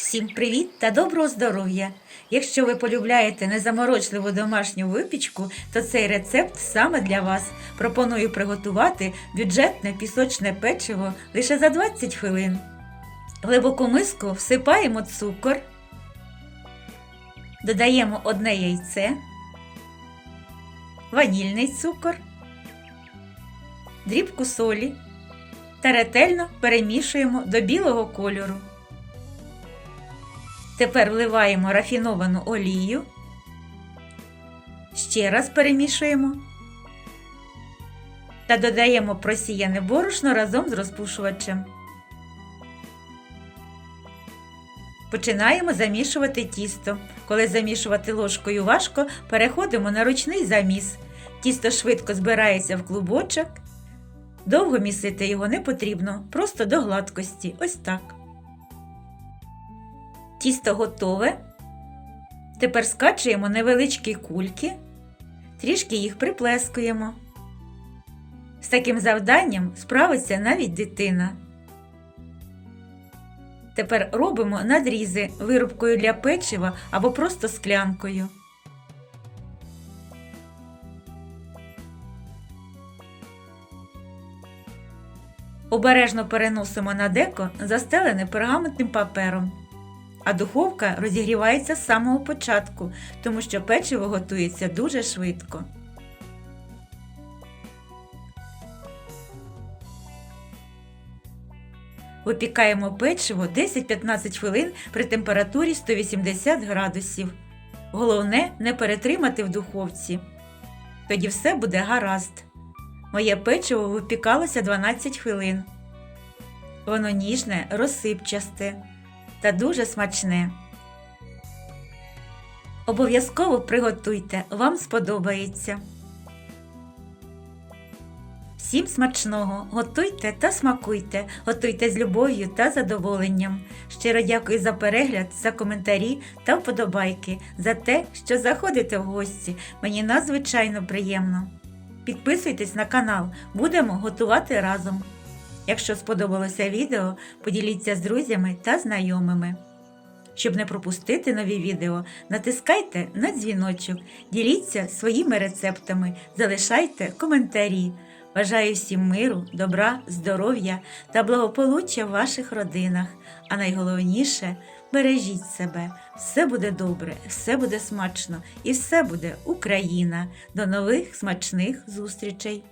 Всім привіт та доброго здоров'я! Якщо ви полюбляєте незаморочливу домашню випічку, то цей рецепт саме для вас. Пропоную приготувати бюджетне пісочне печиво лише за 20 хвилин. В глибоку миску всипаємо цукор, додаємо одне яйце, ванільний цукор, дрібку солі та ретельно перемішуємо до білого кольору. Тепер вливаємо рафіновану олію. Ще раз перемішуємо та додаємо просіяне борошно разом з розпушувачем. Починаємо замішувати тісто. Коли замішувати ложкою важко, переходимо на ручний заміс. Тісто швидко збирається в клубочок. Довго місити його не потрібно, просто до гладкості. Ось так. Тісто готове. Тепер скачуємо невеличкі кульки, трішки їх приплескуємо. З таким завданням справиться навіть дитина. Тепер робимо надрізи вирубкою для печива або просто склянкою. Обережно переносимо на деко, застелене пергаментним папером. А духовка розігрівається з самого початку, тому що печиво готується дуже швидко. Випікаємо печиво 10-15 хвилин при температурі 180 градусів. Головне не перетримати в духовці. Тоді все буде гаразд. Моє печиво випікалося 12 хвилин. Воно ніжне, розсипчасте та дуже смачне. Обов'язково приготуйте, вам сподобається. Всім смачного! Готуйте та смакуйте, готуйте з любов'ю та задоволенням. Щиро дякую за перегляд, за коментарі та вподобайки, за те, що заходите в гості. Мені надзвичайно приємно. Підписуйтесь на канал, будемо готувати разом. Якщо сподобалося відео, поділіться з друзями та знайомими. Щоб не пропустити нові відео, натискайте на дзвіночок, діліться своїми рецептами, залишайте коментарі. Бажаю всім миру, добра, здоров'я та благополуччя в ваших родинах. А найголовніше бережіть себе. Все буде добре, все буде смачно і все буде Україна. До нових смачних зустрічей!